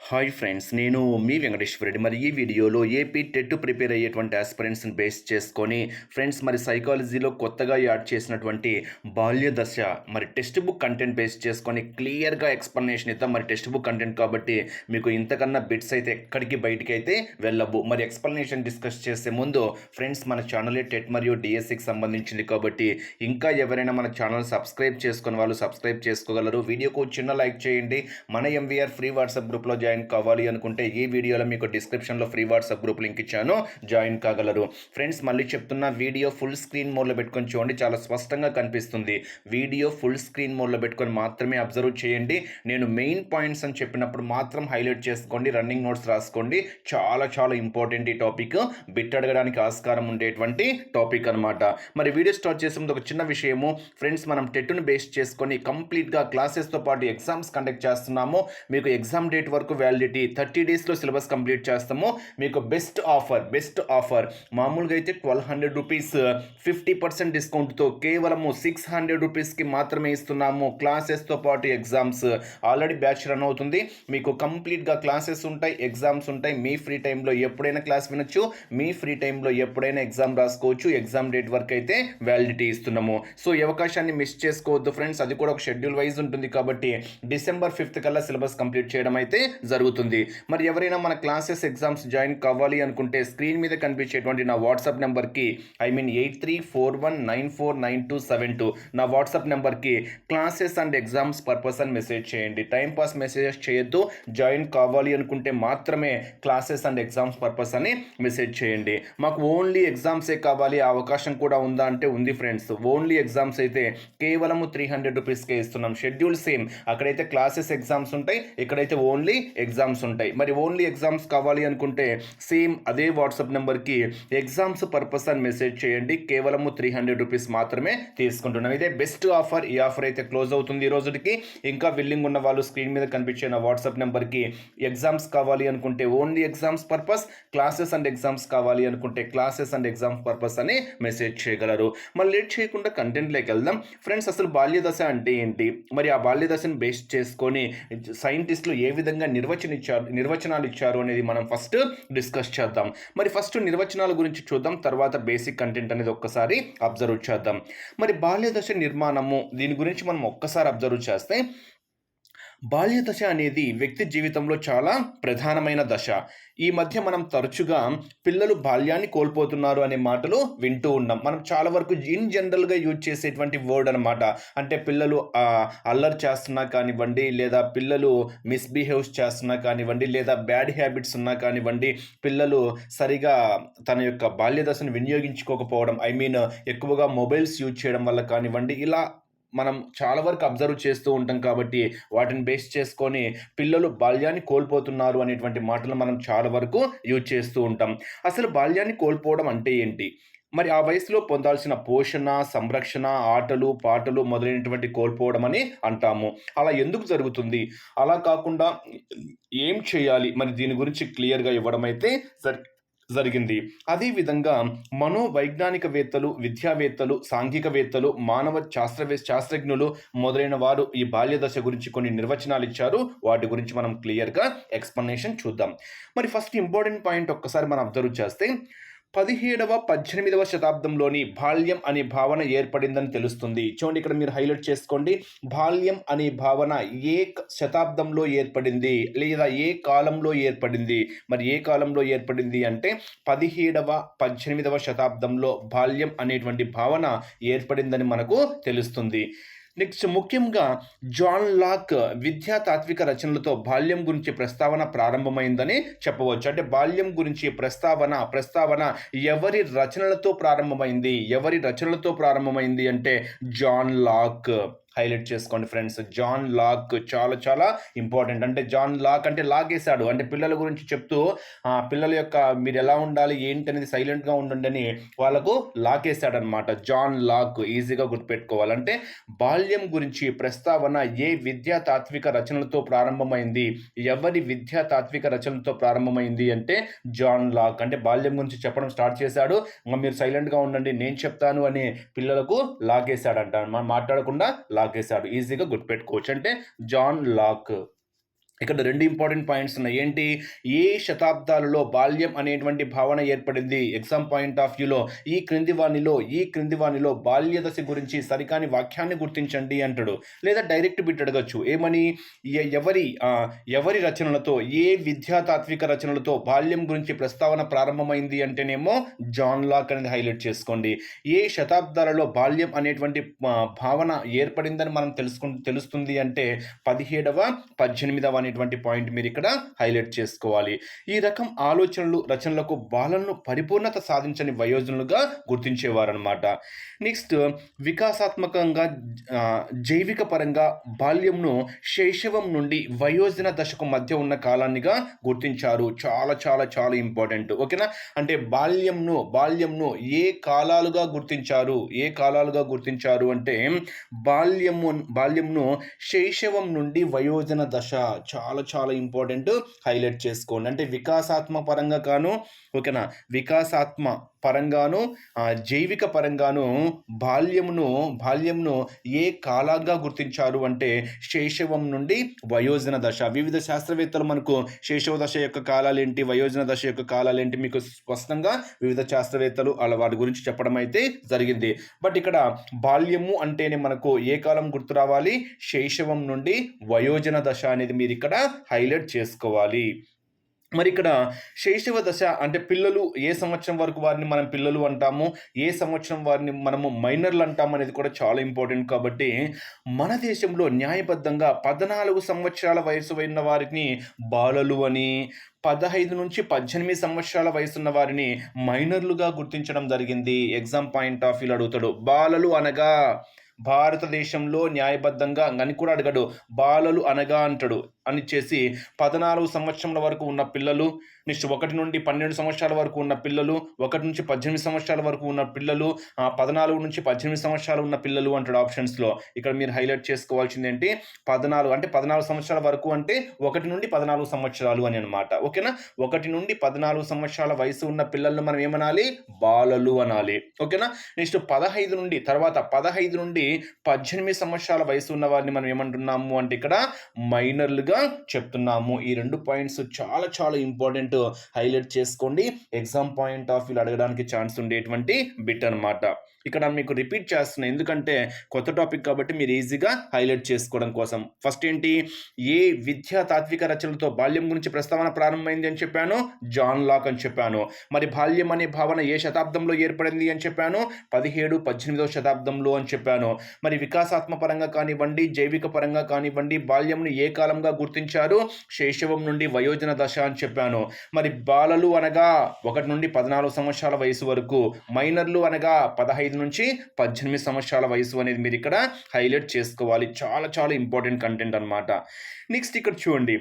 Hi friends నేను మీ వెంకటేశ్వర రెడ్డి మరి ఈ వీడియోలో ఏపీ టెట్ ప్రిపేర్ అయ్యేటువంటి ఆస్పిరెంట్స్ని బేస్ చేసుకొని ఫ్రెండ్స్ మరి సైకాలజీలో కొత్తగా యాడ్ చేసినటువంటి బాల్య దశ మరి టెక్స్ట్ బుక్ కంటెంట్ బేస్ చేసుకొని క్లియర్గా ఎక్స్ప్లెనేషన్ ఇద్దాం. మరి టెక్స్ట్ బుక్ కంటెంట్ కాబట్టి మీకు ఇంతకన్నా బిట్స్ అయితే ఎక్కడికి బయటికి అయితే వెళ్ళవు మరి ఎక్స్ప్లెనేషన్ డిస్కస్ చేసే ముందు ఫ్రెండ్స్ మన ఛానలే టెట్ మరియు డిఎస్సికి సంబంధించింది కాబట్టి ఇంకా ఎవరైనా మన ఛానల్ సబ్స్క్రైబ్ చేసుకుని వాళ్ళు సబ్స్క్రైబ్ చేసుకోగలరు. వీడియోకు చిన్న లైక్ చేయండి. మన ఎంవీఆర్ ఫ్రీ వాట్సాప్ గ్రూప్లో జాయిన్ కావాలి అనుకుంటే ఈ వీడియోలో మీకు డిస్క్రిప్షన్లో ఫ్రీ వాట్సాప్ గ్రూప్ లింక్ ఇచ్చాను. జాయిన్ కాగలరు. ఫ్రెండ్స్ మళ్ళీ చెప్తున్న వీడియో ఫుల్ స్క్రీన్ మోడ్లో పెట్టుకొని చూడండి. చాలా స్పష్టంగా కనిపిస్తుంది. వీడియో ఫుల్ స్క్రీన్ మోడ్లో పెట్టుకొని మాత్రమే అబ్జర్వ్ చేయండి. నేను మెయిన్ పాయింట్స్ అని చెప్పినప్పుడు మాత్రం హైలైట్ చేసుకోండి. రన్నింగ్ నోట్స్ రాసుకోండి. చాలా చాలా ఇంపార్టెంట్ ఈ టాపిక్. బిట్ అడగడానికి ఆస్కారం ఉండేటువంటి టాపిక్ అనమాట మరి వీడియో స్టార్ట్ చేసే ముందు ఒక చిన్న విషయము. ఫ్రెండ్స్ మనం టెట్ను బేస్ చేసుకొని కంప్లీట్గా క్లాసెస్తో పాటు ఎగ్జామ్స్ కండక్ట్ చేస్తున్నాము. మీకు ఎగ్జామ్ డేట్ వరకు వ్యాలిడిటీ థర్టీ డేస్లో సిలబస్ కంప్లీట్ చేస్తాము. మీకు బెస్ట్ ఆఫర్ బెస్ట్ ఆఫర్ మామూలుగా అయితే twelve hundred rupees fifty percent డిస్కౌంట్తో కేవలము సిక్స్ హండ్రెడ్ రూపీస్కి మాత్రమే ఇస్తున్నాము. క్లాసెస్తో పాటు ఎగ్జామ్స్ ఆల్రెడీ బ్యాచ్ రన్ అవుతుంది. మీకు కంప్లీట్గా క్లాసెస్ ఉంటాయి ఎగ్జామ్స్ ఉంటాయి. మీ ఫ్రీ టైంలో ఎప్పుడైనా క్లాస్ వినొచ్చు. మీ ఫ్రీ టైంలో ఎప్పుడైనా ఎగ్జామ్ రాసుకోవచ్చు. ఎగ్జామ్ డేట్ వరకు అయితే వ్యాలిడిటీ ఇస్తున్నాము. సో ఈ అవకాశాన్ని మిస్ చేసుకోవద్దు ఫ్రెండ్స్ అది కూడా ఒక షెడ్యూల్ వైజ్ ఉంటుంది కాబట్టి డిసెంబర్ ఫిఫ్త్ కల్లా సిలబస్ కంప్లీట్ చేయడం అయితే జరుగుతుంది. మరి ఎవరైనా మన క్లాసెస్ ఎగ్జామ్స్ జాయిన్ కావాలి అనుకుంటే స్క్రీన్ మీద కనిపించేటువంటి నా వాట్సాప్ నెంబర్కి I mean eight three four one nine four nine two seven two నా వాట్సాప్ నెంబర్కి క్లాసెస్ అండ్ ఎగ్జామ్స్ పర్పస్ అని మెసేజ్ చేయండి. టైం పాస్ మెసేజెస్ చేయొద్దు. జాయిన్ కావాలి అనుకుంటే మాత్రమే క్లాసెస్ అండ్ ఎగ్జామ్స్ పర్పస్ అని మెసేజ్ చేయండి. మాకు ఓన్లీ ఎగ్జామ్సే కావాలి. ఆ అవకాశం కూడా ఉందా అంటే ఉంది ఫ్రెండ్స్. ఓన్లీ ఎగ్జామ్స్ అయితే కేవలము త్రీ హండ్రెడ్ రూపీస్కే ఇస్తున్నాం. Schedule same. అక్కడైతే క్లాసెస్ ఎగ్జామ్స్ ఉంటాయి. ఇక్కడైతే ఓన్లీ ఎగ్జామ్స్ ఉంటాయి. మరి ఓన్లీ ఎగ్జామ్స్ కావాలి అనుకుంటే సేమ్ అదే వాట్సాప్ నెంబర్కి ఎగ్జామ్స్ పర్పస్ అని మెసేజ్ చేయండి. కేవలము త్రీ హండ్రెడ్ రూపీస్ మాత్రమే తీసుకుంటున్నాం. ఇదే బెస్ట్ ఆఫర్ ఈ ఆఫర్ అయితే క్లోజ్ అవుతుంది ఈ రోజుకి. ఇంకా విల్లింగ్ ఉన్న వాళ్ళు స్క్రీన్ మీద కనిపించే నా వాట్సాప్ నెంబర్కి ఎగ్జామ్స్ కావాలి అనుకుంటే only exams purpose classes and exams కావాలి అనుకుంటే క్లాసెస్ అండ్ ఎగ్జామ్స్ పర్పస్ అని మెసేజ్ చేయగలరు. మళ్ళీ లేట్ చేయకుండా కంటెంట్లోకి వెళ్దాం. ఫ్రెండ్స్ అసలు బాల్య దశ అంటే ఏంటి? మరి ఆ బాల్య దశను బేస్ చేసుకొని సైంటిస్టులు ఏ విధంగా నిర్వచన ఇచ్చారు నిర్వచనాలు ఇచ్చారు అనేది మనం ఫస్ట్ డిస్కస్ చేద్దాం. మరి ఫస్ట్ నిర్వచనాల గురించి చూద్దాం తర్వాత బేసిక్ కంటెంట్ అనేది ఒక్కసారి అబ్జర్వ్ చేద్దాం. మరి బాల్య దశ నిర్మాణము దీని గురించి మనం ఒక్కసారి అబ్జర్వ్ చేస్తే బాల్య దశ అనేది వ్యక్తి జీవితంలో చాలా ప్రధానమైన దశ. ఈ మధ్య మనం తరచుగా పిల్లలు బాల్యాన్ని కోల్పోతున్నారు అనే మాటలు వింటూ ఉన్నాం. మనం చాలా వరకు ఇన్ జనరల్గా యూజ్ చేసేటువంటి వర్డ్ అనమాట అంటే పిల్లలు అల్లరి చేస్తున్నా కానివ్వండి లేదా పిల్లలు మిస్బిహేవ్స్ చేస్తున్నా కానివ్వండి లేదా బ్యాడ్ హ్యాబిట్స్ ఉన్నా కానివ్వండి పిల్లలు సరిగా తన యొక్క బాల్య దశను వినియోగించుకోకపోవడం ఐ మీన్ ఎక్కువగా మొబైల్స్ యూజ్ చేయడం వల్ల కానివ్వండి ఇలా మనం చాలా వరకు అబ్జర్వ్ చేస్తూ ఉంటాం కాబట్టి వాటిని బేస్ చేసుకొని పిల్లలు బాల్యాన్ని కోల్పోతున్నారు అనేటువంటి మాటలు మనం చాలా వరకు యూజ్ చేస్తూ ఉంటాం. అసలు బాల్యాన్ని కోల్పోవడం అంటే ఏంటి? మరి ఆ వయసులో పొందాల్సిన పోషణ సంరక్షణ ఆటలు పాటలు మొదలైనటువంటి కోల్పోవడం అని అంటాము. అలా ఎందుకు జరుగుతుంది? అలా కాకుండా ఏం చేయాలి? మరి దీని గురించి క్లియర్గా ఇవ్వడం అయితే సరి జరిగింది. అదేవిధంగా మనోవైజ్ఞానికవేత్తలు విద్యావేత్తలు సాంఘికవేత్తలు మానవ శాస్త్రవే శాస్త్రజ్ఞులు మొదలైన వారు ఈ బాల్య దశ గురించి కొన్ని నిర్వచనాలు ఇచ్చారు. వాటి గురించి మనం క్లియర్గా ఎక్స్ప్లెనేషన్ చూద్దాం. మరి ఫస్ట్ ఇంపార్టెంట్ పాయింట్ ఒక్కసారి మనం అబ్జర్వ్ చేస్తే పదిహేడవ పద్దెనిమిదవ శతాబ్దంలోని బాల్యం అనే భావన ఏర్పడిందని తెలుస్తుంది. చూడండి ఇక్కడ మీరు హైలైట్ చేసుకోండి. బాల్యం అనే భావన ఏ శతాబ్దంలో ఏర్పడింది? లేదా ఏ కాలంలో ఏర్పడింది? మరి ఏ కాలంలో ఏర్పడింది అంటే పదిహేడవ పద్దెనిమిదవ శతాబ్దంలో బాల్యం అనేటువంటి భావన ఏర్పడిందని మనకు తెలుస్తుంది. నెక్స్ట్ ముఖ్యంగా జాన్ లాక్ విద్యా తాత్విక రచనలతో బాల్యం గురించి ప్రస్తావన ప్రారంభమైందని చెప్పవచ్చు. అంటే బాల్యం గురించి ప్రస్తావన ప్రస్తావన ఎవరి రచనలతో ప్రారంభమైంది? ఎవరి రచనలతో ప్రారంభమైంది అంటే జాన్ లాక్. హైలైట్ చేసుకోండి ఫ్రెండ్స్. జాన్ లాక్ చాలా చాలా ఇంపార్టెంట్. అంటే జాన్ లాక్ అంటే లాగేశాడు. అంటే పిల్లల గురించి చెప్తూ ఆ పిల్లల యొక్క మీరు ఎలా ఉండాలి ఏంటి అనేది సైలెంట్గా ఉండండి అని వాళ్ళకు లాకేశాడు అనమాట జాన్ లాక్ ఈజీగా గుర్తుపెట్టుకోవాలంటే బాల్యం గురించి ప్రస్తావన ఏ విద్యా తాత్విక రచనలతో ప్రారంభమైంది? ఎవరి విద్యా తాత్విక రచనలతో ప్రారంభమైంది అంటే జాన్ లాక్. అంటే బాల్యం గురించి చెప్పడం స్టార్ట్ చేశాడు. ఇంకా మీరు సైలెంట్గా ఉండండి నేను చెప్తాను అని పిల్లలకు లాగేశాడంట. మనం మాట్లాడకుండా లాగేశాడు ఈజీగా గుర్తుపెట్టుకోవచ్చు అంటే జాన్ లాక్ ఇక్కడ రెండు ఇంపార్టెంట్ పాయింట్స్ ఉన్నాయి. ఏంటి? ఏ శతాబ్దాలలో బాల్యం అనేటువంటి భావన ఏర్పడింది? ఎగ్జామ్ పాయింట్ ఆఫ్ వ్యూలో ఈ క్రింది వాణిలో ఈ క్రింది వాణిలో బాల్య దశ గురించి సరికాని వాక్యాన్ని గుర్తించండి అంటాడు. లేదా డైరెక్ట్ బిట్ అడగచ్చు. ఏమని? ఎవరి ఎవరి రచనలతో ఏ విద్యా తాత్విక రచనలతో బాల్యం గురించి ప్రస్తావన ప్రారంభమైంది అంటేనేమో జాన్ లాక్ అనేది హైలైట్ చేసుకోండి. ఏ శతాబ్దాలలో బాల్యం అనేటువంటి భావన ఏర్పడిందని మనం తెలుసుకు తెలుస్తుంది అంటే పదిహేడవ పద్దెనిమిదవ అనేటువంటి పాయింట్ మీరు ఇక్కడ హైలైట్ చేసుకోవాలి. ఈ రకం ఆలోచనలు రచనలకు బాలలను పరిపూర్ణత సాధించని వయోజనులుగా గుర్తించేవారనమాట నెక్స్ట్ వికాసాత్మకంగా జైవిక పరంగా బాల్యంను శైశవం నుండి వయోజన దశకు మధ్య ఉన్న కాలాన్నిగా గుర్తించారు. చాలా చాలా చాలా ఇంపార్టెంట్. ఓకేనా? అంటే బాల్యంను బాల్యంను ఏ కాలాలుగా గుర్తించారు? ఏ కాలాలుగా గుర్తించారు అంటే బాల్యము బాల్యంను శైశవం నుండి వయోజన దశ చాలా చాలా ఇంపార్టెంట్ హైలైట్ చేసుకోండి. అంటే వికాసాత్మ పరంగా కాను ఓకేనా? వికాసాత్మ పరంగాను జైవిక పరంగాను బాల్యమును బాల్యంను ఏ కాలంగా గుర్తించారు అంటే శైశవం నుండి వయోజన దశ. వివిధ శాస్త్రవేత్తలు మనకు శైశవ దశ యొక్క కాలాలు ఏంటి వయోజన దశ యొక్క కాలాలు ఏంటి మీకు స్పష్టంగా వివిధ శాస్త్రవేత్తలు అలా వాటి గురించి చెప్పడం అయితే జరిగింది. బట్ ఇక్కడ బాల్యము అంటేనే మనకు ఏ కాలం గుర్తు రావాలి? శైశవం నుండి వయోజన దశ అనేది మీరు ఇక్కడ హైలైట్ చేసుకోవాలి. మరి ఇక్కడ శైశవ దశ అంటే పిల్లలు ఏ సంవత్సరం వరకు వారిని మనం పిల్లలు అంటాము? ఏ సంవత్సరం వారిని మనము మైనర్లు అంటాము అనేది కూడా చాలా ఇంపార్టెంట్ కాబట్టి మన దేశంలో న్యాయబద్ధంగా పద్నాలుగు సంవత్సరాల వయసు అయిన వారిని బాలలు అని పదహైదు నుంచి పద్దెనిమిది సంవత్సరాల వయసున్న వారిని మైనర్లుగా గుర్తించడం జరిగింది. ఎగ్జామ్ పాయింట్ ఆఫ్ వ్యూలో అడుగుతాడు. బాలలు అనగా భారతదేశంలో న్యాయబద్ధంగా అని కూడా అడగడు. బాలలు అనగా అంటాడు. అని చేసి పద్నాలుగు సంవత్సరాల వరకు ఉన్న పిల్లలు నెక్స్ట్ ఒకటి నుండి పన్నెండు సంవత్సరాల వరకు ఉన్న పిల్లలు ఒకటి నుంచి పద్దెనిమిది సంవత్సరాల వరకు ఉన్న పిల్లలు పద్నాలుగు నుంచి పద్దెనిమిది సంవత్సరాలు ఉన్న పిల్లలు అంటాడు ఆప్షన్స్లో ఇక్కడ మీరు హైలైట్ చేసుకోవాల్సింది ఏంటి? పద్నాలుగు అంటే పద్నాలుగు సంవత్సరాల వరకు అంటే ఒకటి నుండి పద్నాలుగు సంవత్సరాలు అని అనమాట ఓకేనా? ఒకటి నుండి పద్నాలుగు సంవత్సరాల వయసు ఉన్న పిల్లలను మనం ఏమనాలి? బాలలు అనాలి. ఓకేనా? నెక్స్ట్ పదహైదు నుండి తర్వాత పదహైదు నుండి పద్దెనిమిది సంవత్సరాల వయసు ఉన్న వారిని మనం ఏమంటున్నాము అంటే ఇక్కడ మైనర్లుగా చెప్తున్నాము. ఈ రెండు పాయింట్స్ చాలా చాలా ఇంపార్టెంట్ హైలైట్ చేసుకోండి. ఎగ్జామ్ పాయింట్ ఆఫ్ వ్యూ అడగడానికి ఛాన్స్ ఉండేటువంటి బిట్ అనమాట ఇక్కడ మీకు రిపీట్ చేస్తున్నాను ఎందుకంటే కొత్త టాపిక్ కాబట్టి మీరు ఈజీగా హైలైట్ చేసుకోవడం కోసం. ఫస్ట్ ఏంటి? ఏ విద్యా తాత్విక రచనలతో బాల్యం గురించి ప్రస్తావన ప్రారంభమైంది అని చెప్పాను. జాన్ లాక్ అని చెప్పాను. మరి బాల్యం అనే భావన ఏ శతాబ్దంలో ఏర్పడింది అని చెప్పాను? పదిహేడు పద్దెనిమిదవ శతాబ్దంలో అని చెప్పాను. మరి వికాసాత్మ పరంగా కానివ్వండి జైవిక పరంగా కానివ్వండి బాల్యంను ఏ కాలంగా గుర్తించారు? శైశవం నుండి వయోజన దశ అని చెప్పాను. మరి బాలలు అనగా ఒకటి నుండి పద్నాలుగు సంవత్సరాల వయసు వరకు. మైనర్లు అనగా పదహైదు నుంచి పద్దెనిమిది సంవత్సరాల వయసు అనేది మీరు ఇక్కడ హైలైట్ చేసుకోవాలి. చాలా చాలా ఇంపార్టెంట్ కంటెంట్ అనమాట నెక్స్ట్ ఇక్కడ చూడండి.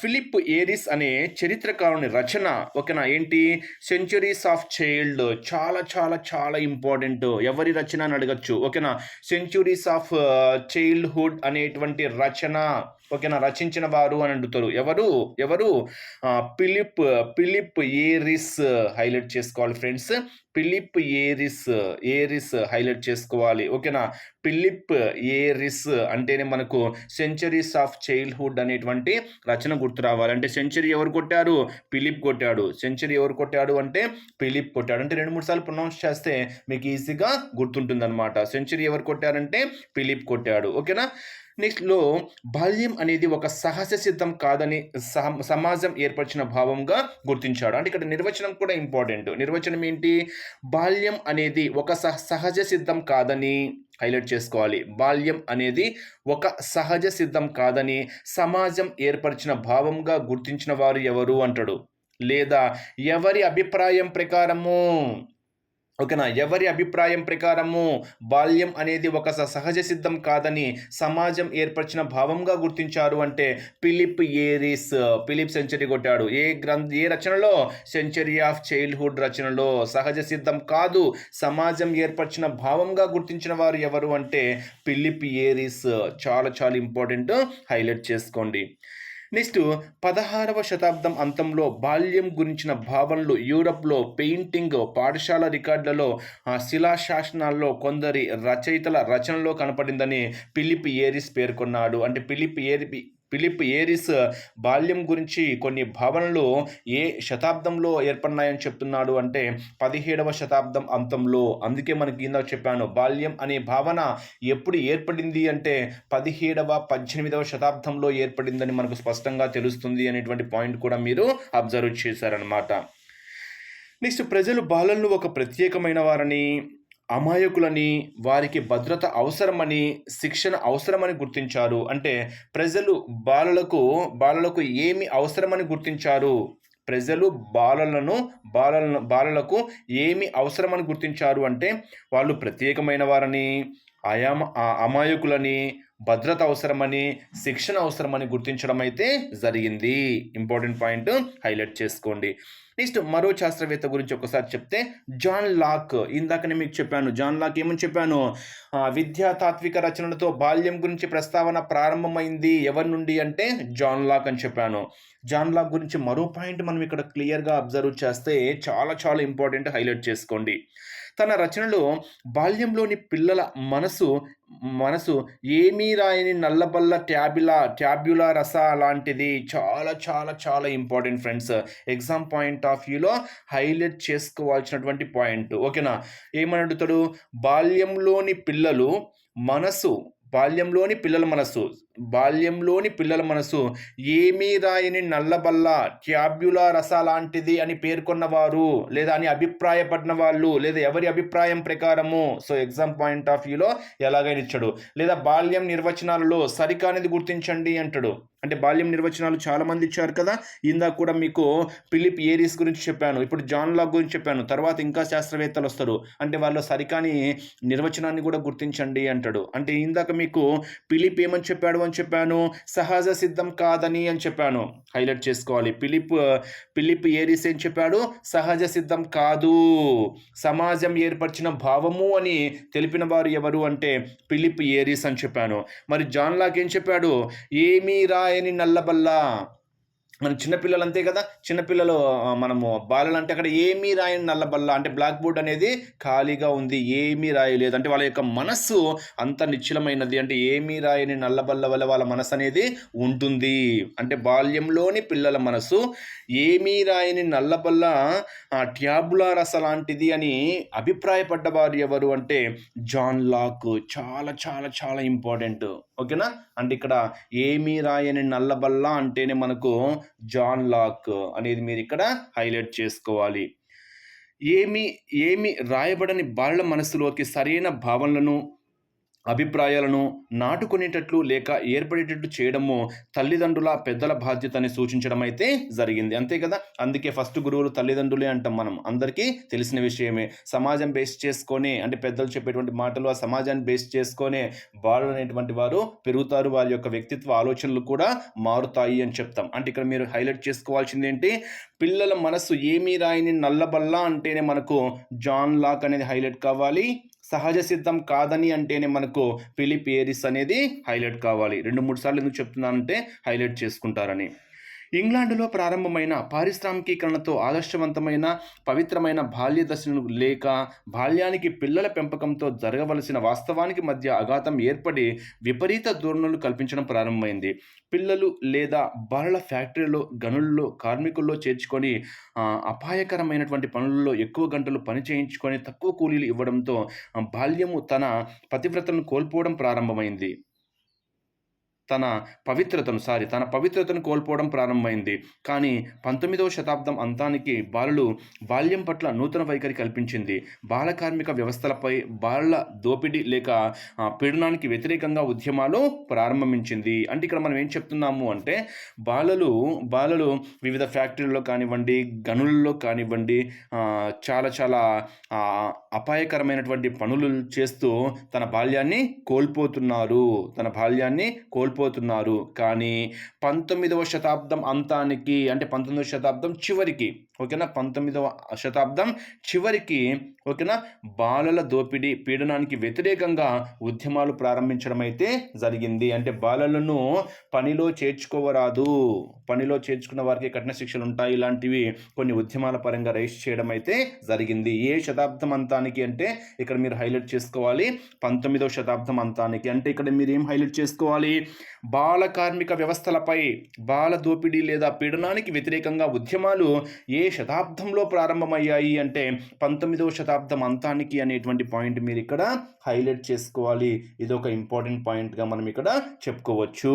ఫిలిప్ ఏరిస్ అనే చరిత్రకారుని రచన ఓకేనా? ఏంటి? సెంచురీస్ ఆఫ్ చైల్డ్ చాలా చాలా చాలా ఇంపార్టెంట్. ఎవరి రచన అని అడగచ్చు. ఓకేనా? సెంచురీస్ ఆఫ్ చైల్డ్హుడ్ అనేటువంటి రచన. ఓకేనా? రచించిన వారు అని అడుగుతారు ఎవరు? ఎవరు? పిలిప్ పిలిప్ ఏరిస్ హైలైట్ చేసుకోవాలి friends. Philippe Aries Aries highlight చేసుకోవాలి. ఓకేనా? పిలిప్ ఏరిస్ అంటేనే మనకు సెంచరీస్ ఆఫ్ చైల్డ్హుడ్ అనేటువంటి రచన గుర్తు రావాలి. అంటే సెంచరీ ఎవరు కొట్టారు? పిలిప్ కొట్టాడు. సెంచరీ ఎవరు కొట్టాడు అంటే పిలిప్ కొట్టాడు. అంటే రెండు మూడు సార్లు ప్రొనౌన్స్ చేస్తే మీకు ఈజీగా గుర్తుంటుంది అనమాట సెంచరీ ఎవరు కొట్టారంటే పిలిప్ కొట్టాడు. ఓకేనా? నెక్స్ట్లో బాల్యం అనేది ఒక సహజ సిద్ధం కాదని సమాజం ఏర్పరిచిన భావంగా గుర్తించాడు. అంటే ఇక్కడ నిర్వచనం కూడా ఇంపార్టెంట్ నిర్వచనం ఏంటి? బాల్యం అనేది ఒక సహజ సిద్ధం కాదని హైలైట్ చేసుకోవాలి. బాల్యం అనేది ఒక సహజ సిద్ధం కాదని సమాజం ఏర్పరిచిన భావంగా గుర్తించిన వారు ఎవరు అంటాడు? లేదా ఎవరి అభిప్రాయం ప్రకారము? ఓకేనా ఎవరి అభిప్రాయం ప్రకారము బాల్యం అనేది ఒక స- సహజ సిద్ధం కాదని సమాజం ఏర్పరిచిన భావంగా గుర్తించారు అంటే ఫిలిప్ ఏరిస్ ఫిలిప్ సెంచరీ కొట్టాడు. ఏ గ్రంథ ఏ రచనలో? సెంచరీ ఆఫ్ చైల్డ్హుడ్ రచనలో. సహజ సిద్ధం కాదు సమాజం ఏర్పరిచిన భావంగా గుర్తించిన వారు ఎవరు అంటే పిలిప్ ఏరిస్. చాలా చాలా ఇంపార్టెంట్ హైలైట్ చేసుకోండి. నెక్స్ట్ పదహారవ శతాబ్దం అంతంలో బాల్యం గురించిన భావనలు యూరప్లో పెయింటింగ్ పాఠశాల రికార్డులలో శిలాశాసనాల్లో కొందరి రచయితల రచనలో కనపడిందని పిలిప్ ఏరిస్ పేర్కొన్నాడు. అంటే పిలిప్ ఏరి ఫిలిప్ ఏరిస్ బాల్యం గురించి కొన్ని భావనలు ఏ శతాబ్దంలో ఏర్పడినాయని చెప్తున్నాడు అంటే పదిహేడవ శతాబ్దం అంతంలో. అందుకే మనకి ఇందాక చెప్పాను బాల్యం అనే భావన ఎప్పుడు ఏర్పడింది అంటే పదిహేడవ పద్దెనిమిదవ శతాబ్దంలో ఏర్పడిందని మనకు స్పష్టంగా తెలుస్తుంది అనేటువంటి పాయింట్ కూడా మీరు అబ్జర్వ్ చేశారనమాట నెక్స్ట్ ప్రజలు బాలలను ఒక ప్రత్యేకమైన వారని అమాయకులని వారికి భద్రత అవసరమని శిక్షణ అవసరమని గుర్తించారు. అంటే ప్రజలు బాలలకు బాలలకు ఏమి అవసరమని గుర్తించారు? ప్రజలు బాలలను బాలలను బాలలకు ఏమి అవసరమని గుర్తించారు? అంటే వాళ్ళు ప్రత్యేకమైన వారని అయామ అమాయకులని భద్రత అవసరమని శిక్షణ అవసరమని గుర్తించడం అయితే జరిగింది. ఇంపార్టెంట్ పాయింట్ హైలైట్ చేసుకోండి. నెక్స్ట్ మరో శాస్త్రవేత్త గురించి ఒకసారి చెప్తే జాన్ లాక్. ఇందాకనే మీకు చెప్పాను జాన్ లాక్ ఏమని చెప్పాను? విద్యా తాత్విక రచనలతో బాల్యం గురించి ప్రస్తావన ప్రారంభమైంది ఎవరి నుండి అంటే జాన్ లాక్ అని చెప్పాను. జాన్ లాక్ గురించి మరో పాయింట్ మనం ఇక్కడ క్లియర్గా అబ్జర్వ్ చేస్తే చాలా చాలా ఇంపార్టెంట్ హైలైట్ చేసుకోండి. తన రచనలో బాల్యంలోని పిల్లల మనసు మనసు ఏమీ రాయని నల్లబల్ల ట్యాబిలా ట్యాబ్యులా రస లాంటిది చాలా చాలా చాలా important friends. Exam point of వ్యూలో హైలైట్ చేసుకోవాల్సినటువంటి పాయింట్. ఓకేనా? ఏమని అడుగుతాడు? బాల్యంలోని పిల్లలు మనసు బాల్యంలోని పిల్లల మనసు బాల్యంలోని పిల్లల మనసు ఏమీ రాయని నల్లబల్ల ట్యాబ్యులా రస లాంటిది అని పేర్కొన్నవారు లేదా అని అభిప్రాయపడిన వాళ్ళు లేదా ఎవరి అభిప్రాయం ప్రకారము. సో ఎగ్జామ్ పాయింట్ ఆఫ్ వ్యూలో ఎలాగైనా ఇచ్చాడు. లేదా బాల్యం నిర్వచనాలలో సరికానిది గుర్తించండి అంటాడు. అంటే బాల్యం నిర్వచనాలు చాలా మంది ఇచ్చారు కదా. ఇందాక కూడా మీకు ఫిలిప్ ఏరిస్ గురించి చెప్పాను. ఇప్పుడు జాన్ లాక్ గురించి చెప్పాను. తర్వాత ఇంకా శాస్త్రవేత్తలు వస్తారు. అంటే వాళ్ళు సరికాని నిర్వచనాన్ని కూడా గుర్తించండి అంటాడు. అంటే ఇందాక మీకు ఫిలిప్ ఏమని చెప్పాడు అని చెప్పాను? సహజ సిద్ధం కాదని అని చెప్పాను. హైలైట్ చేసుకోవాలి. ఫిలిప్ ఫిలిప్ ఏరిస్ ఏం చెప్పాడు? సహజ సిద్ధం కాదు. సమాజం ఏర్పరిచిన భావము అని తెలిపిన వారు ఎవరు అంటే ఫిలిప్ ఏరిస్ అని చెప్పాను. మరి జాన్ లాక్ ఏం చెప్పాడు? ఏమీ రాయని నల్లబల్ల మన చిన్నపిల్లలు అంతే కదా? చిన్నపిల్లలు మనము బాలలు అంటే అక్కడ ఏమీ రాయని నల్లబల్ల అంటే బ్లాక్ బోర్డ్ అనేది ఖాళీగా ఉంది ఏమీ రాయలేదు. అంటే వాళ్ళ యొక్క మనస్సు అంత నిశ్చలమైనది అంటే ఏమీ రాయని నల్లబల్ల వల్ల వాళ్ళ మనసు అనేది ఉంటుంది. అంటే బాల్యంలోని పిల్లల మనసు ఏమీ రాయని నల్లబల్ల ట్యాబులా రస లాంటిది అని అభిప్రాయపడ్డ వారు ఎవరు అంటే జాన్ లాక్. చాలా చాలా చాలా ఇంపార్టెంట్. ఓకేనా? అంటే ఇక్కడ ఏమీ రాయని నల్లబల్ల అంటేనే మనకు జాన్ లాక్ అనేది మీరు ఇక్కడ హైలైట్ చేసుకోవాలి. ఏమి ఏమి రాయబడని బాలల మనసులోకి సరైన భావనలను అభిప్రాయాలను నాటుకునేటట్లు లేక ఏర్పడేటట్లు చేయడము తల్లిదండ్రుల పెద్దల బాధ్యత అని సూచించడం అయితే జరిగింది. అంతే కదా? అందుకే ఫస్ట్ గురువులు తల్లిదండ్రులే అంటాం మనం. అందరికీ తెలిసిన విషయమే. సమాజం బేస్ చేసుకొని అంటే పెద్దలు చెప్పేటువంటి మాటలు ఆ సమాజాన్ని బేస్ చేసుకొని బాలు అనేటువంటి వారు పెరుగుతారు. వారి యొక్క వ్యక్తిత్వ ఆలోచనలు కూడా మారుతాయి అని చెప్తాం. అంటే ఇక్కడ మీరు హైలైట్ చేసుకోవాల్సింది ఏంటి? పిల్లల మనసు ఏమీ రాయని నల్లబల్ల అంటేనే మనకు జాన్ లాక్ అనేది హైలైట్ కావాలి. సహజ సిద్ధం కాదని అంటేనే మనకు ఫిలిప్ ఏరిస్ అనేది హైలైట్ కావాలి. రెండు మూడు సార్లు ఎందుకు చెప్తున్నానంటే హైలైట్ చేసుకుంటారని. ఇంగ్లాండ్లో ప్రారంభమైన పారిశ్రామికీకరణతో ఆదర్శవంతమైన పవిత్రమైన బాల్య దశను లేక బాల్యానికి పిల్లల పెంపకంతో జరగవలసిన వాస్తవానికి మధ్య అఘాతం ఏర్పడి విపరీత ధోరణులు కల్పించడం ప్రారంభమైంది. పిల్లలు లేదా బాలల ఫ్యాక్టరీలో గనుల్లో కార్మికుల్లో చేర్చుకొని అపాయకరమైనటువంటి పనుల్లో ఎక్కువ గంటలు పని చేయించుకొని తక్కువ కూలీలు ఇవ్వడంతో బాల్యము తన పతివ్రతను కోల్పోవడం ప్రారంభమైంది. తన పవిత్రతను సారీ తన పవిత్రతను కోల్పోవడం ప్రారంభమైంది. కానీ పంతొమ్మిదవ శతాబ్దం అంతానికి బాలలు బాల్యం పట్ల నూతన వైఖరి కల్పించింది. బాల కార్మిక వ్యవస్థలపై బాలల దోపిడీ లేక పీడనానికి వ్యతిరేకంగా ఉద్యమాలు ప్రారంభించింది. అంటే ఇక్కడ మనం ఏం చెప్తున్నాము అంటే బాలలు బాలలు వివిధ ఫ్యాక్టరీల్లో కానివ్వండి గనులలో కానివ్వండి చాలా చాలా అపాయకరమైనటువంటి పనులు చేస్తూ తన బాల్యాన్ని కోల్పోతున్నారు. తన బాల్యాన్ని కోల్పో కోల్పోతున్నారు కానీ పంతొమ్మిదవ శతాబ్దం అంతానికి అంటే పంతొమ్మిదవ శతాబ్దం చివరికి ఓకేనా? పంతొమ్మిదవ శతాబ్దం చివరికి ఓకేనా? బాలల దోపిడీ పీడనానికి వ్యతిరేకంగా ఉద్యమాలు ప్రారంభించడం అయితే జరిగింది. అంటే బాలలను పనిలో చేర్చుకోవరాదు. పనిలో చేర్చుకున్న వారికి కఠిన శిక్షలు ఉంటాయి. ఇలాంటివి కొన్ని ఉద్యమాల పరంగా రైస్ చేయడం అయితే జరిగింది. ఏ శతాబ్దం అంతానికి అంటే ఇక్కడ మీరు హైలైట్ చేసుకోవాలి. పంతొమ్మిదవ శతాబ్దం అంతానికి అంటే ఇక్కడ మీరు ఏం హైలైట్ చేసుకోవాలి? బాల కార్మిక వ్యవస్థలపై బాల దోపిడీ లేదా పీడనానికి వ్యతిరేకంగా ఉద్యమాలు ఏ శతాబ్దంలో ప్రారంభమయ్యాయి అంటే పంతొమ్మిదవ శతాబ్దం అంతానికి అనేటువంటి పాయింట్ మీరు ఇక్కడ హైలైట్ చేసుకోవాలి. ఇది ఒక ఇంపార్టెంట్ పాయింట్గా మనం ఇక్కడ చెప్పుకోవచ్చు.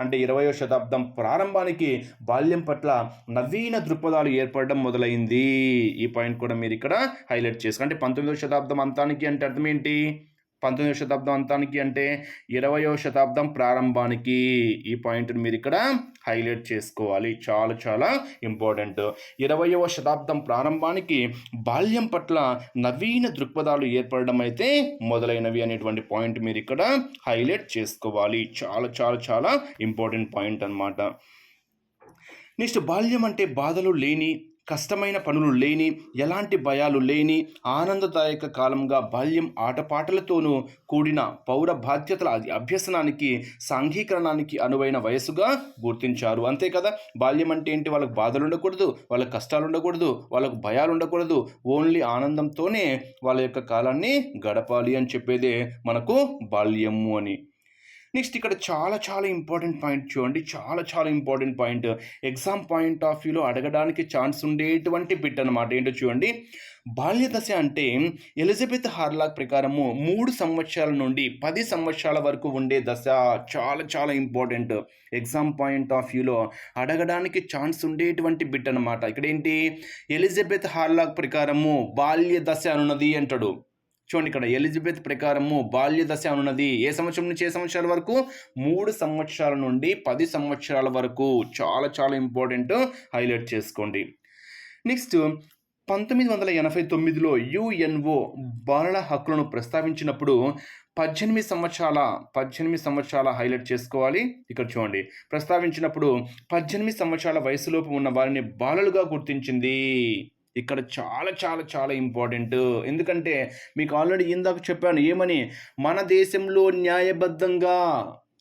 అంటే ఇరవయో శతాబ్దం ప్రారంభానికి బాల్యం పట్ల నవీన దృక్పథాలు ఏర్పడడం మొదలైంది. ఈ పాయింట్ కూడా మీరు ఇక్కడ హైలైట్ చేసుకోండి అంటే పంతొమ్మిదవ శతాబ్దం అంతానికి అంటే అర్థం ఏంటి? పంతొమ్మిదవ శతాబ్దం అంతానికి అంటే ఇరవయో శతాబ్దం ప్రారంభానికి ఈ పాయింట్ని మీరు ఇక్కడ హైలైట్ చేసుకోవాలి. చాలా చాలా ఇంపార్టెంట్. ఇరవయవ శతాబ్దం ప్రారంభానికి బాల్యం పట్ల నవీన దృక్పథాలు ఏర్పడడం అయితే మొదలైనవి అనేటువంటి పాయింట్ మీరు ఇక్కడ హైలైట్ చేసుకోవాలి. చాలా చాలా చాలా ఇంపార్టెంట్ పాయింట్ అన్నమాట. నెక్స్ట్ బాల్యం అంటే బాధలు లేని కష్టమైన పనులు లేని ఎలాంటి భయాలు లేని ఆనందదాయక కాలంగా బాల్యం ఆటపాటలతోనూ కూడిన పౌర బాధ్యతల అభ్యసనానికి సాంఘీకరణానికి అనువైన వయసుగా గుర్తించారు. అంతే కదా? బాల్యం అంటే ఏంటి? వాళ్ళకి బాధలు ఉండకూడదు వాళ్ళకి కష్టాలు ఉండకూడదు వాళ్ళకు భయాలు ఉండకూడదు. ఓన్లీ ఆనందంతోనే వాళ్ళ యొక్క కాలాన్ని గడపాలి అని చెప్పేదే మనకు బాల్యము అని. నెక్స్ట్ ఇక్కడ చాలా చాలా ఇంపార్టెంట్ పాయింట్ చూడండి. చాలా చాలా important point. Exam point of వ్యూలో అడగడానికి ఛాన్స్ ఉండేటువంటి బిట్ అనమాట ఏంటో చూడండి. బాల్య దశ అంటే ఎలిజబెత్ హార్లాక్ ప్రకారము మూడు సంవత్సరాల నుండి పది సంవత్సరాల వరకు ఉండే దశ. చాలా చాలా ఇంపార్టెంట్. ఎగ్జామ్ పాయింట్ ఆఫ్ వ్యూలో అడగడానికి ఛాన్స్ ఉండేటువంటి బిట్ అనమాట ఇక్కడ ఏంటి ఎలిజబెత్ హార్లాక్ ప్రకారము బాల్య దశ అనున్నది అంటాడు. చూడండి ఇక్కడ ఎలిజబెత్ ప్రకారము బాల్య దశ అనున్నది. ఏ సంవత్సరం నుంచి ఏ సంవత్సరాల వరకు? మూడు సంవత్సరాల నుండి పది సంవత్సరాల వరకు. చాలా చాలా ఇంపార్టెంట్ హైలైట్ చేసుకోండి. నెక్స్ట్ పంతొమ్మిది వందల ఎనభై తొమ్మిదిలో యుఎన్ఓ బాలల హక్కులను ప్రస్తావించినప్పుడు పద్దెనిమిది సంవత్సరాల పద్దెనిమిది సంవత్సరాల హైలైట్ చేసుకోవాలి. ఇక్కడ చూడండి. ప్రస్తావించినప్పుడు పద్దెనిమిది సంవత్సరాల వయసులోపు ఉన్న వారిని బాలలుగా గుర్తించింది. ఇక్కడ చాలా చాలా చాలా ఇంపార్టెంట్. ఎందుకంటే మీకు ఆల్రెడీ ఇందాక చెప్పాను ఏమని? మన దేశంలో న్యాయబద్ధంగా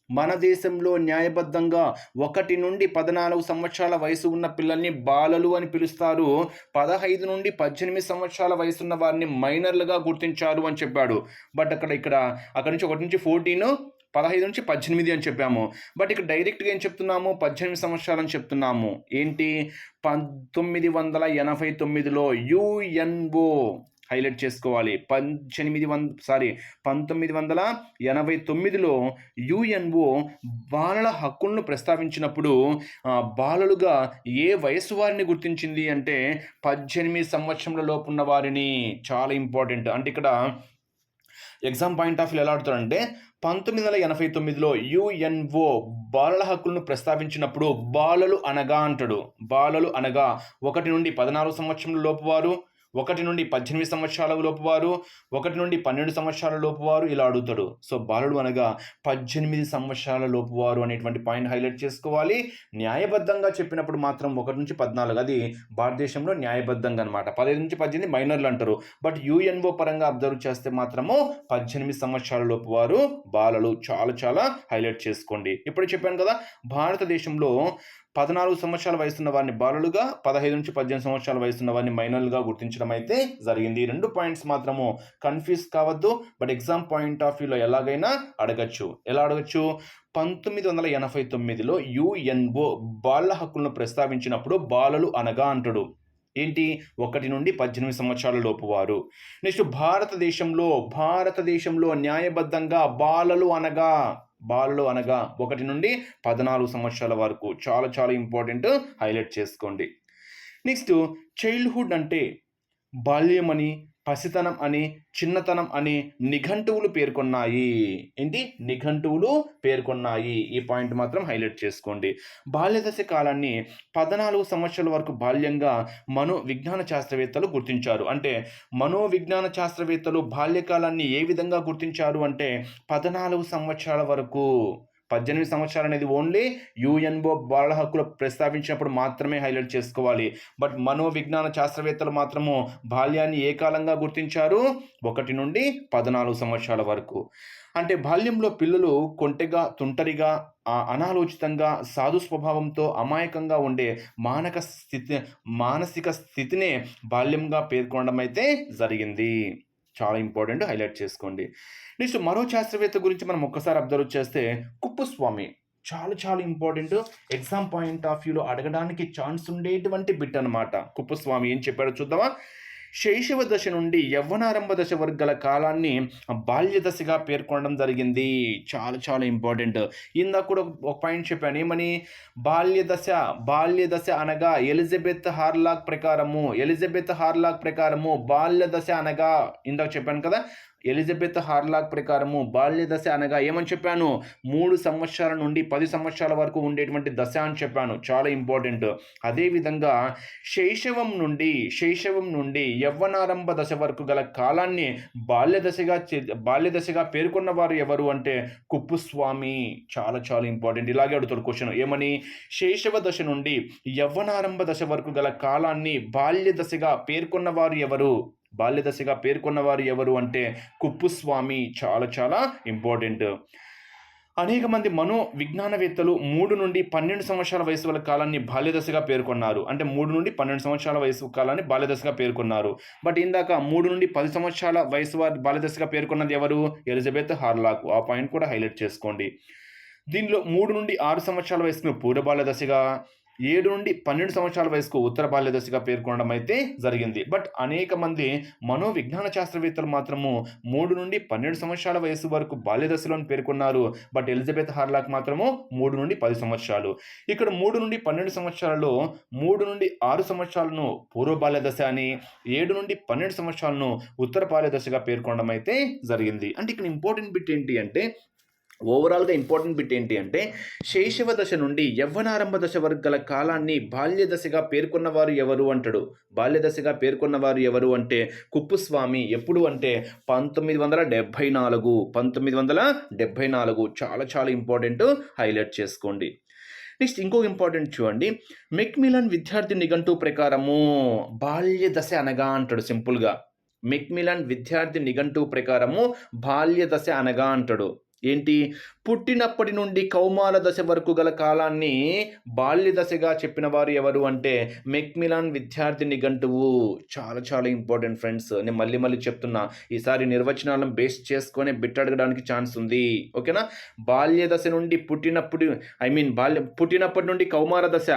మన దేశంలో న్యాయబద్ధంగా ఒకటి నుండి పద్నాలుగు సంవత్సరాల వయసు ఉన్న పిల్లల్ని బాలలు అని పిలుస్తారు. పదహైదు నుండి పద్దెనిమిది సంవత్సరాల వయసు ఉన్న వారిని మైనర్లుగా గుర్తించారు అని చెప్పాడు. బట్ అక్కడ ఇక్కడ అక్కడ నుంచి ఒకటి నుంచి ఫోర్టీన్ పదహైదు నుంచి పద్దెనిమిది అని చెప్పాము. బట్ ఇక్కడ డైరెక్ట్గా ఏం చెప్తున్నాము? పద్దెనిమిది సంవత్సరాలు అని చెప్తున్నాము. ఏంటి? పంతొమ్మిది వందల ఎనభై తొమ్మిదిలో యుఎన్ఓ హైలైట్ చేసుకోవాలి. పద్దెనిమిది వంద సారీ పంతొమ్మిది వందల ఎనభై తొమ్మిదిలో యుఎన్ఓ బాలల హక్కులను ప్రస్తావించినప్పుడు బాలలుగా ఏ వయసు వారిని గుర్తించింది అంటే పద్దెనిమిది సంవత్సరంల లోపు ఉన్న వారిని. చాలా ఇంపార్టెంట్. అంటే ఇక్కడ ఎగ్జామ్ పాయింట్ ఆఫ్ వ్యూ ఎలా ఆడుతాడంటే పంతొమ్మిది వందల ఎనభై తొమ్మిదిలో యుఎన్ఓ బాలల హక్కులను ప్రస్తావించినప్పుడు బాలలు అనగా అంటాడు. బాలలు అనగా ఒకటి నుండి పదనాలుగు సంవత్సరం లోపు వారు ఒకటి నుండి పద్దెనిమిది సంవత్సరాల లోపు వారు ఒకటి నుండి పన్నెండు సంవత్సరాల లోపు వారు ఇలా అడుగుతాడు. సో బాలుడు అనగా పద్దెనిమిది సంవత్సరాల లోపు వారు అనేటువంటి పాయింట్ హైలైట్ చేసుకోవాలి. న్యాయబద్ధంగా చెప్పినప్పుడు మాత్రం ఒకటి నుంచి పద్నాలుగు అది భారతదేశంలో న్యాయబద్ధంగా అనమాట పదిహేను నుంచి పద్దెనిమిది మైనర్లు అంటారు. బట్ యుఎన్ఓ పరంగా అబ్జర్వ్ చేస్తే మాత్రము పద్దెనిమిది సంవత్సరాల లోపు వారు బాలలు చాలా చాలా హైలైట్ చేసుకోండి. ఇప్పుడు చెప్పాను కదా భారతదేశంలో పద్నాలుగు సంవత్సరాల వయసున్న వారిని బాలులుగా పదహైదు నుంచి పద్దెనిమిది సంవత్సరాల వయసున్న వారిని మైనర్లుగా గుర్తించడం అయితే జరిగింది. ఈ రెండు పాయింట్స్ మాత్రము కన్ఫ్యూజ్ కావద్దు. బట్ ఎగ్జామ్ పాయింట్ ఆఫ్ వ్యూలో ఎలాగైనా అడగచ్చు. ఎలా అడగచ్చు? పంతొమ్మిది వందల ఎనభై తొమ్మిదిలో యుఎన్ఓ బాల హక్కులను ప్రస్తావించినప్పుడు బాలలు అనగా అంటాడు. ఏంటి? ఒకటి నుండి పద్దెనిమిది సంవత్సరాల లోపు వారు. నెక్స్ట్ భారతదేశంలో భారతదేశంలో న్యాయబద్ధంగా బాలలు అనగా బాలులు అనగా ఒకటి నుండి పద్నాలుగు సంవత్సరాల వరకు. చాలా చాలా ఇంపార్టెంట్ హైలైట్ చేసుకోండి. నెక్స్ట్ చైల్డ్హుడ్ అంటే బాల్యం అని పసితనం అని చిన్నతనం అని నిఘంటువులు పేర్కొన్నాయి. ఏంటి? నిఘంటువులు పేర్కొన్నాయి. ఈ పాయింట్ మాత్రం హైలైట్ చేసుకోండి. బాల్యదశ కాలాన్ని పద్నాలుగు సంవత్సరాల వరకు బాల్యంగా మనో విజ్ఞాన శాస్త్రవేత్తలు గుర్తించారు. అంటే మనో విజ్ఞాన శాస్త్రవేత్తలు బాల్యకాలాన్ని ఏ విధంగా గుర్తించారు అంటే పద్నాలుగు సంవత్సరాల వరకు పద్దెనిమిది సంవత్సరాలు అనేది ఓన్లీ యుఎన్ఓ బాల హక్కులు ప్రస్తావించినప్పుడు మాత్రమే హైలైట్ చేసుకోవాలి. బట్ మనోవిజ్ఞాన శాస్త్రవేత్తలు మాత్రము బాల్యాన్ని ఏ కాలంగా గుర్తించారు? ఒకటి నుండి పద్నాలుగు సంవత్సరాల వరకు. అంటే బాల్యంలో పిల్లలు కొంటెగా తుంటరిగా అనాలోచితంగా సాధు స్వభావంతో అమాయకంగా ఉండే మానక స్థితి మానసిక స్థితినే బాల్యంగా పేర్కొనడం అయితే జరిగింది. చాలా ఇంపార్టెంట్ హైలైట్ చేసుకోండి. నెక్స్ట్ మరో శాస్త్రవేత్త గురించి మనం ఒక్కసారి అబ్జర్వ్ చేస్తే కుప్పస్వామి. చాలా చాలా ఇంపార్టెంట్ ఎగ్జామ్ పాయింట్ ఆఫ్ వ్యూలో అడగడానికి ఛాన్స్ ఉండేటువంటి బిట్ అనమాట కుప్పస్వామి ఏం చెప్పాడో చూద్దామా? శైశవ దశ నుండి యవ్వనారంభ దశ వర్గాల కాలాన్ని బాల్య దశగా పేర్కొనడం జరిగింది. చాలా చాలా ఇంపార్టెంట్. ఇందాక కూడా ఒక పాయింట్ చెప్పాను. ఏమని? బాల్య దశ బాల్య దశ అనగా ఎలిజబెత్ హార్లాక్ ప్రకారము ఎలిజబెత్ హార్లాక్ ప్రకారము బాల్య దశ అనగా ఇందాక చెప్పాను కదా ఎలిజబెత్ హార్లాక్ ప్రకారము బాల్య దశ అనగా ఏమని చెప్పాను? మూడు సంవత్సరాల నుండి పది సంవత్సరాల వరకు ఉండేటువంటి దశ అని చెప్పాను. చాలా ఇంపార్టెంట్. అదేవిధంగా శైశవం నుండి శైశవం నుండి యవ్వనారంభ దశ వరకు గల కాలాన్ని బాల్య దశగా బాల్య దశగా పేర్కొన్న వారు ఎవరు అంటే కుప్పుస్వామి. చాలా చాలా ఇంపార్టెంట్. ఇలాగే అడుగుతాడు క్వశ్చన్. ఏమని? శైశవ దశ నుండి యవ్వనారంభ దశ వరకు గల కాలాన్ని బాల్య దశగా పేర్కొన్న వారు ఎవరు? బాల్యదశగా పేర్కొన్నవారు ఎవరు అంటే కుప్పుస్వామి. చాలా చాలా ఇంపార్టెంట్. అనేక మంది మనో విజ్ఞానవేత్తలు మూడు నుండి పన్నెండు సంవత్సరాల వయసు వాళ్ళ కాలాన్ని బాల్యదశగా పేర్కొన్నారు. అంటే మూడు నుండి పన్నెండు సంవత్సరాల వయసు కాలాన్ని బాల్యదశగా పేర్కొన్నారు. బట్ ఇందాక మూడు నుండి పది సంవత్సరాల వయసు వారి బాల్యదశగా పేర్కొన్నది ఎవరు? Elizabeth Hurlock. ఆ పాయింట్ కూడా హైలైట్ చేసుకోండి. దీనిలో మూడు నుండి ఆరు సంవత్సరాల వయసును పూర్వ బాల్యదశగా ఏడు నుండి పన్నెండు సంవత్సరాల వయసుకు ఉత్తర బాల్య దశగా పేర్కొనడం అయితే జరిగింది. బట్ అనేక మంది మనోవిజ్ఞాన శాస్త్రవేత్తలు మాత్రము మూడు నుండి పన్నెండు సంవత్సరాల వయసు వరకు బాల్య పేర్కొన్నారు. బట్ ఎలిజబెత్ హార్లాక్ మాత్రము మూడు నుండి పది సంవత్సరాలు. ఇక్కడ మూడు నుండి పన్నెండు సంవత్సరాలలో మూడు నుండి ఆరు సంవత్సరాలను పూర్వ బాల్య దశ అని ఏడు నుండి పన్నెండు సంవత్సరాలను ఉత్తర బాల్య దశగా పేర్కొనడం అయితే జరిగింది. అంటే ఇక్కడ ఇంపార్టెంట్ బిట్ ఏంటి అంటే ఓవరాల్గా ఇంపార్టెంట్ బిట్ ఏంటి అంటే శైశవ దశ నుండి యవ్వనారంభ దశ వరకు గల కాలాన్ని బాల్యదశగా పేర్కొన్నవారు ఎవరు అంటాడు? బాల్యదశగా పేర్కొన్నవారు ఎవరు అంటే కుప్పుస్వామి. ఎప్పుడు అంటే పంతొమ్మిది వందల డెబ్భై నాలుగు. పంతొమ్మిది వందల డెబ్భై నాలుగు. చాలా చాలా ఇంపార్టెంట్ హైలైట్ చేసుకోండి. నెక్స్ట్ ఇంకో ఇంపార్టెంట్ చూడండి. మెక్మిలన్ విద్యార్థి నిఘంటు ప్రకారము బాల్య దశ అనగా అంటాడు సింపుల్గా. మెక్మిలన్ విద్యార్థి నిఘంటు ప్రకారము బాల్య దశ అనగా అంటాడు. ఏంటి? పుట్టినప్పటి నుండి కౌమార దశ వరకు గల కాలాన్ని బాల్య దశగా చెప్పిన వారు ఎవరు అంటే మెక్మిలాన్ విద్యార్థి నిఘంటువు చాలా చాలా ఇంపార్టెంట్ ఫ్రెండ్స్. నేను మళ్ళీ మళ్ళీ చెప్తున్నా. ఈసారి నిర్వచనాలను బేస్ చేసుకొని బిట్ అడగడానికి ఛాన్స్ ఉంది. ఓకేనా? బాల్య దశ నుండి పుట్టినప్పుడు ఐ మీన్ బాల్య పుట్టినప్పటి నుండి కౌమార దశ.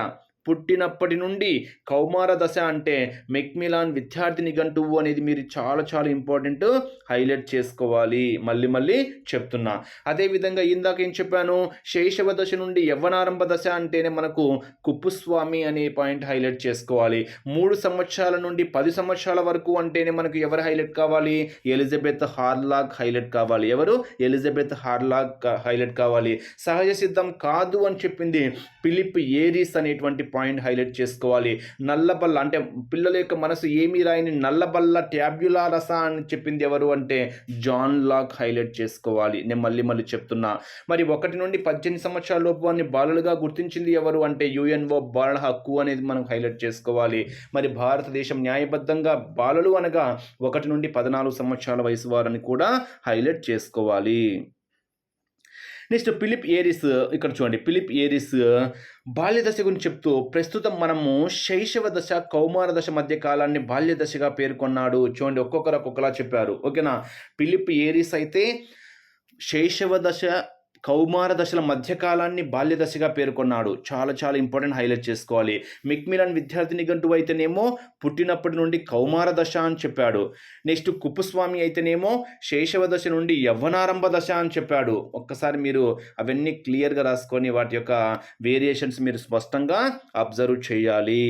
పుట్టినప్పటి నుండి కౌమార దశ అంటే మెక్మిలాన్ విద్యార్థి నిఘంటువు అనేది మీరు చాలా చాలా ఇంపార్టెంట్ హైలైట్ చేసుకోవాలి. మళ్ళీ మళ్ళీ చెప్తున్నా. అదేవిధంగా ఇందాక ఏం చెప్పాను? శైశవ దశ నుండి యవ్వనారంభ దశ అంటేనే మనకు కుప్పుస్వామి అనే పాయింట్ హైలైట్ చేసుకోవాలి. మూడు సంవత్సరాల నుండి పది సంవత్సరాల వరకు అంటేనే మనకు ఎవరు హైలైట్ కావాలి? ఎలిజబెత్ హార్లాగ్ హైలైట్ కావాలి. ఎవరు? ఎలిజబెత్ హార్లాగ్ హైలైట్ కావాలి. సహజ సిద్ధం కాదు అని చెప్పింది ఫిలిప్ ఏరిస్ అనేటువంటి పాయింట్ హైలైట్ చేసుకోవాలి. నల్లబల్ల అంటే పిల్లల యొక్క మనసు ఏమీ రాయని నల్లబల్ల ట్యాబ్యులా రస అని చెప్పింది ఎవరు అంటే జాన్ లాక్ హైలైట్ చేసుకోవాలి. నేను మళ్ళీ మళ్ళీ చెప్తున్నా. మరి ఒకటి నుండి పద్దెనిమిది సంవత్సరాల లోపు అని బాలలుగా గుర్తించింది ఎవరు అంటే యుఎన్ఓ బాలల హక్కు అనేది మనం హైలైట్ చేసుకోవాలి. మరి భారతదేశం న్యాయబద్ధంగా బాలలు అనగా ఒకటి నుండి పద్నాలుగు సంవత్సరాల వయసు వారని కూడా హైలైట్ చేసుకోవాలి. నెక్స్ట్ ఫిలిప్ ఏరిస్ ఇక్కడ చూడండి. ఫిలిప్ ఏరిస్ బాల్య దశ గురించి చెప్తూ ప్రస్తుతం మనము శైశవ దశ కౌమార దశ మధ్య కాలాన్ని బాల్య దశగా పేర్కొన్నాడు. చూడండి ఒక్కొక్కరు ఒక్కొక్కలా చెప్పారు. ఓకేనా? పిలిప్ ఏరిస్ అయితే శైశవ దశ కౌమార దశల మధ్యకాలాన్ని బాల్యదశగా పేర్కొన్నాడు. చాలా చాలా ఇంపార్టెంట్ హైలైట్ చేసుకోవాలి. మిక్మిలన్ విద్యార్థి నిఘంటువు అయితేనేమో పుట్టినప్పటి నుండి కౌమార దశ అని చెప్పాడు. నెక్స్ట్ కుప్పుస్వామి అయితేనేమో శైశవ దశ నుండి యవ్వనారంభ దశ అని చెప్పాడు. ఒక్కసారి మీరు అవన్నీ క్లియర్గా రాసుకొని వాటి యొక్క వేరియేషన్స్ మీరు స్పష్టంగా అబ్జర్వ్ చేయాలి.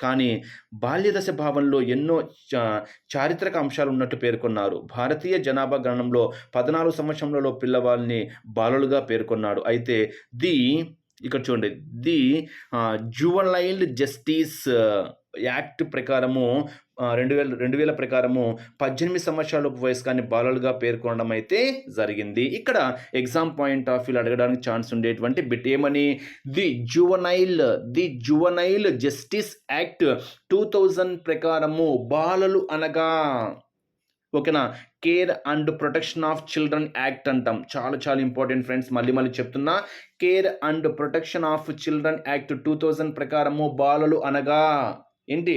కానీ బాల్యదశ భావంలో ఎన్నో చా- చారిత్రక అంశాలు ఉన్నట్టు పేర్కొన్నారు. భారతీయ జనాభా గణనంలో పద్నాలుగు సంవత్సరంలో పిల్లవాళ్ళని బాలలుగా పేర్కొన్నాడు. అయితే ది ఇక్కడ చూడండి. ది జువలైల్డ్ జస్టిస్ యాక్ట్ ప్రకారము రెండు వేల రెండు వేల ప్రకారము పద్దెనిమిది సంవత్సరాల వయసు కానీ బాలలుగా పేర్కొనడం అయితే జరిగింది. ఇక్కడ ఎగ్జామ్ పాయింట్ ఆఫ్ వ్యూలో అడగడానికి ఛాన్స్ ఉండేటువంటి బిట్ ఏమని? The juvenile the juvenile justice act two thousand ప్రకారము బాలలు అనగా ఓకేనా? Care and protection of children act అంటాం. చాలా చాలా ఇంపార్టెంట్ ఫ్రెండ్స్ మళ్ళీ మళ్ళీ చెప్తున్నా. Care and protection of children act two thousand ప్రకారము బాలలు అనగా ఏంటి?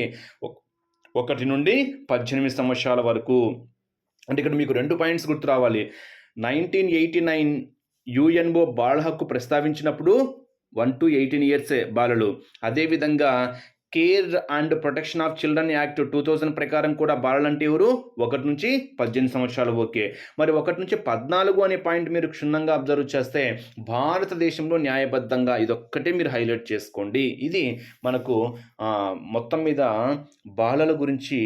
ఒకటి నుండి పద్దెనిమిది సంవత్సరాల వరకు. అంటే ఇక్కడ మీకు రెండు పాయింట్స్ గుర్తు రావాలి. నైన్టీన్ ఎయిటీ నైన్ యుఎన్ఓ బాల హక్కు ప్రస్తావించినప్పుడు వన్ టు ఎయిటీన్ ఇయర్సే బాలలు. అదేవిధంగా care and protection of children act two thousand ప్రకారం కూడా బాలలు ఎవరు? ఒకటి నుంచి పద్దెనిమిది సంవత్సరాలు ఓకే. మరి ఒకటి నుంచి పద్నాలుగు అనే పాయింట్ మీరు క్షుణ్ణంగా అబ్జర్వ్ చేస్తే భారతదేశంలో న్యాయబద్ధంగా ఇదొక్కటే మీరు హైలైట్ చేసుకోండి. ఇది మనకు మొత్తం మీద బాలల గురించి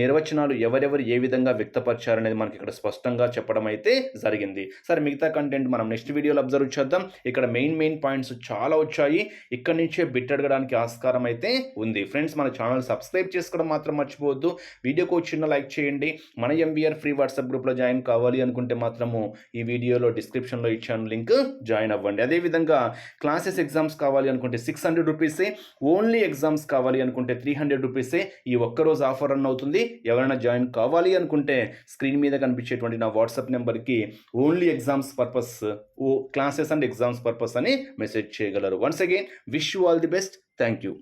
నిర్వచనాలు ఎవరెవరు ఏ విధంగా వ్యక్తపరిచారనేది మనకి ఇక్కడ స్పష్టంగా చెప్పడం అయితే జరిగింది. సరే మిగతా కంటెంట్ మనం నెక్స్ట్ వీడియోలో అబ్జర్వ్ చేద్దాం. ఇక్కడ మెయిన్ మెయిన్ పాయింట్స్ చాలా వచ్చాయి. ఇక్కడ నుంచే బిట్ అడగడానికి ఆస్కారం అయితే ఉంది. ఫ్రెండ్స్ మన ఛానల్ సబ్స్క్రైబ్ చేసుకోవడం మాత్రం మర్చిపోవద్దు. వీడియోకు ఒక చిన్న లైక్ చేయండి. మన ఎంవీఆర్ ఫ్రీ వాట్సాప్ గ్రూప్లో జాయిన్ కావాలి అనుకుంటే మాత్రము ఈ వీడియోలో డిస్క్రిప్షన్లో ఇచ్చాను లింక్ జాయిన్ అవ్వండి. అదేవిధంగా క్లాసెస్ ఎగ్జామ్స్ కావాలి అనుకుంటే సిక్స్ హండ్రెడ్ రూపీసే ఓన్లీ ఎగ్జామ్స్ కావాలి అనుకుంటే త్రీ హండ్రెడ్ రూపీసే ఈ ఒక్కరోజు ఆఫర్ రన్ అవుతుంది. ఎవరైనా జాయిన్ కావాలి అనుకుంటే స్క్రీన్ మీద కనిపించేటువంటి నా వాట్సాప్ నెంబర్కి ఓన్లీ ఎగ్జామ్స్ పర్పస్ ఓ క్లాసెస్ అండ్ ఎగ్జామ్స్ పర్పస్ అని మెసేజ్ చేయగలరు. Once again wish you all the best thank you